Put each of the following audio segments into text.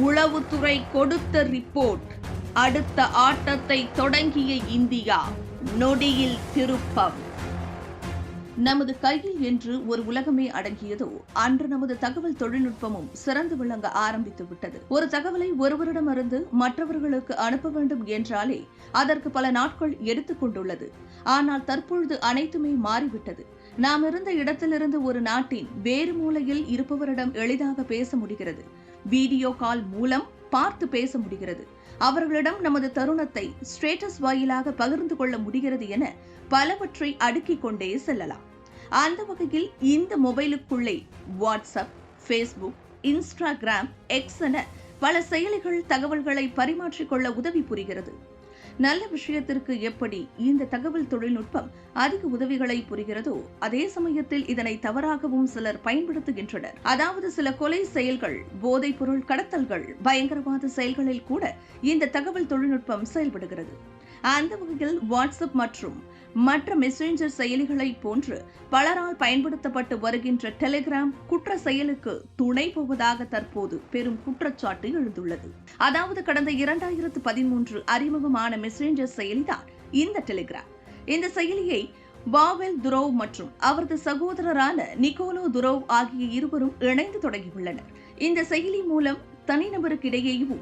உளவுத்துறை கொடுத்த ரிப்போர்ட். அடுத்த ஆட்டத்தை தொடங்கிய இந்தியா நொடியில் திருப்பம். நமது கையில் என்று ஒரு உலகமே அடங்கியதோ அன்று நமது தகவல் தொழில்நுட்பமும் சிறந்து விளங்க ஆரம்பித்து விட்டது. ஒரு தகவலை ஒருவரிடமிருந்து மற்றவர்களுக்கு அனுப்ப வேண்டும் என்றாலே அதற்கு பல நாட்கள் எடுத்துக்கொண்டுள்ளது ஆனால் தற்பொழுது அனைத்துமே மாறிவிட்டது. நாம் இருந்த இடத்திலிருந்து ஒரு நாட்டின் வேறு மூலையில் இருப்பவரிடம் எளிதாக பேச முடிகிறது. வீடியோ கால் மூலம் பார்த்து பேச முடிகிறது. அவர்களிடம் நமது தருணத்தை ஸ்டேட்டஸ் வாயிலாக பகிர்ந்து கொள்ள முடிகிறது என பலவற்றை அடுக்கிக் கொண்டே செல்லலாம். அந்த வகையில் இந்த மொபைலுக்குள்ளே வாட்ஸ்அப் ஃபேஸ்புக் இன்ஸ்டாகிராம் எக்ஸ் என பல செயலிகள் தகவல்களை பரிமாற்றிக்கொள்ள உதவி புரிகிறது. நல்ல விஷயத்திற்கு எப்படி இந்த தகவல் தொழில்நுட்பம் அதிக உதவிகளை புரிகிறதோ அதே சமயத்தில் இதனை தவறாகவும் சிலர் பயன்படுத்துகின்றனர். அதாவது சில கொலை செயல்கள் போதைப் பொருள் கடத்தல்கள் பயங்கரவாத செயல்களில் கூட இந்த தகவல் தொழில்நுட்பம் செயல்படுகிறது. அந்த வகையில் வாட்ஸ்அப் மற்றும் மற்ற மெசேஞ்சர் செயலிகளை போன்று பலரால் பயன்படுத்தப்பட்டு வருகின்ற டெலிகிராம் குற்ற செயலுக்கு துணை போவதாக தற்போது பெரும் குற்றச்சாட்டு எழுந்துள்ளது. அதாவது கடந்த இரண்டாயிரத்து பதிமூன்று அறிமுகமான மெசேஞ்சர் செயலிதான் இந்த டெலிகிராம். இந்த செயலியை பாவெல் துரோவ் மற்றும் அவரது சகோதரரான நிக்கோலோ துரோவ் ஆகிய இருவரும் இணைந்து தொடங்கியுள்ளனர். இந்த செயலி மூலம் தனிநபருக்கிடையேயும்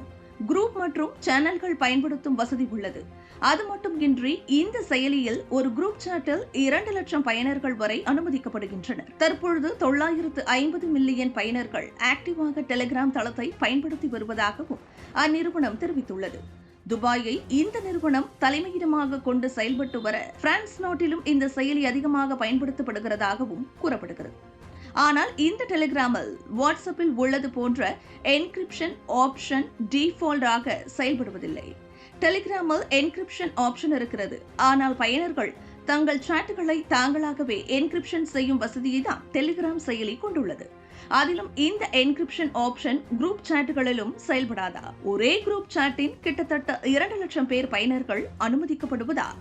குரூப் மற்றும் சேனல்கள் பயன்படுத்தும் வசதி உள்ளது. அது மட்டுமின்றி இந்த செயலியில் ஒரு குரூப் சாட்டில் இரண்டு லட்சம் பயனர்கள் வரை அனுமதிக்கப்படுகின்றனர். தற்பொழுது தொள்ளாயிரத்து ஐம்பது மில்லியன் பயனர்கள் ஆக்டிவாக டெலிகிராம் தளத்தை பயன்படுத்தி வருவதாகவும் அந்நிறுவனம் தெரிவித்துள்ளது. துபாயை இந்த நிறுவனம் தலைமையிடமாக கொண்டு செயல்பட்டு வர பிரான்ஸ் நாட்டிலும் இந்த செயலி அதிகமாக பயன்படுத்தப்படுகிறதாகவும் கூறப்படுகிறது. ஆனால் இந்த டெலிகிராமில் வாட்ஸ்அப்பில் உள்ளது போன்ற என்கிரிப்ஷன் ஆப்ஷன் டிஃபால்டாக செயல்படுவதில்லை. டெலிகிராமில் என்கிரிப்ஷன் ஆப்ஷன் இருக்கிறது. ஆனால் பயனர்கள் தங்கள் சாட்டுகளை தாங்களாகவே என்கிரிப்ஷன் செய்யும் வசதியை தான் டெலிகிராம் செயலி கொண்டுள்ளது. அதிலும் இந்த என்கிரிப்ஷன் ஆப்ஷன் குரூப் சாட்டுகளிலும் செயல்படாதா? ஒரே குரூப் சாட்டின் கிட்டத்தட்ட இரண்டு லட்சம் பேர் பயனர்கள் அனுமதிக்கப்படுவதா?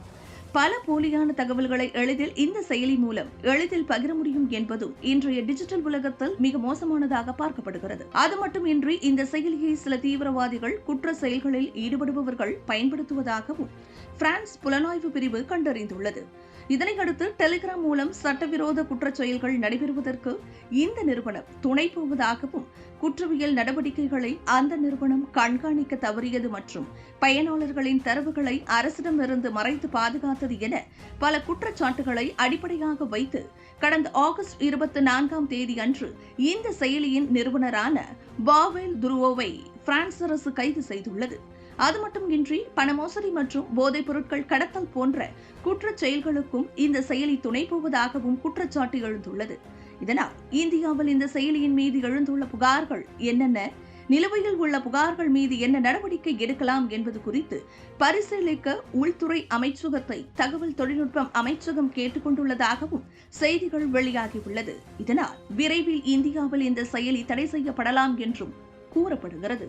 பல போலியான தகவல்களை எளிதில் இந்த செயலி மூலம் எளிதில் பகிர முடியும் என்பதும் இன்றைய டிஜிட்டல் உலகத்தில் மிக மோசமானதாக பார்க்கப்படுகிறது. அது மட்டுமின்றி இந்த செயலியை சில தீவிரவாதிகள் குற்ற செயல்களில் ஈடுபடுபவர்கள் பயன்படுத்துவதாகவும் பிரான்ஸ் புலனாய்வு பிரிவு கண்டறிந்துள்ளது. இதனையடுத்து டெலிகிராம் மூலம் சட்டவிரோத குற்றச் செயல்கள் நடைபெறுவதற்கு இந்த நிறுவனம் துணை போவதாகவும் குற்றவியல் நடவடிக்கைகளை அந்த நிறுவனம் கண்காணிக்க தவறியது மற்றும் பயனாளர்களின் தரவுகளை அரசிடமிருந்து மறைத்து பாதுகாத்து பாதுகாத்தது என பல குற்றச்சாட்டுகளை அடிப்படையாக வைத்து கடந்த ஆகஸ்ட் இருபத்தி நான்காம் தேதி அன்று இந்த செயலியின் நிறுவனரான பாவேல் துருவோவை பிரான்ஸ் அரசு கைது செய்துள்ளது. அது மட்டுமின்றி பண மோசடி மற்றும் போதைப் பொருட்கள் கடத்தல் போன்ற குற்றச் செயல்களுக்கும் இந்த செயலி துணை போவதாகவும் குற்றச்சாட்டு எழுந்துள்ளது. இதனால் இந்தியாவில் இந்த செயலியின் மீது எழுந்துள்ள புகார்கள் என்னென்ன? நிலுவையில் உள்ள புகார்கள் மீது என்ன நடவடிக்கை எடுக்கலாம் என்பது குறித்து பரிசீலிக்க உள்துறை அமைச்சகத்தை தகவல் தொழில்நுட்பம் அமைச்சகம் கேட்டுக்கொண்டுள்ளதாகவும் செய்திகள் வெளியாகியுள்ளது. இதனால் விரைவில் இந்தியாவில் இந்த செயலி தடை செய்யப்படலாம் என்றும் கூறப்படுகிறது.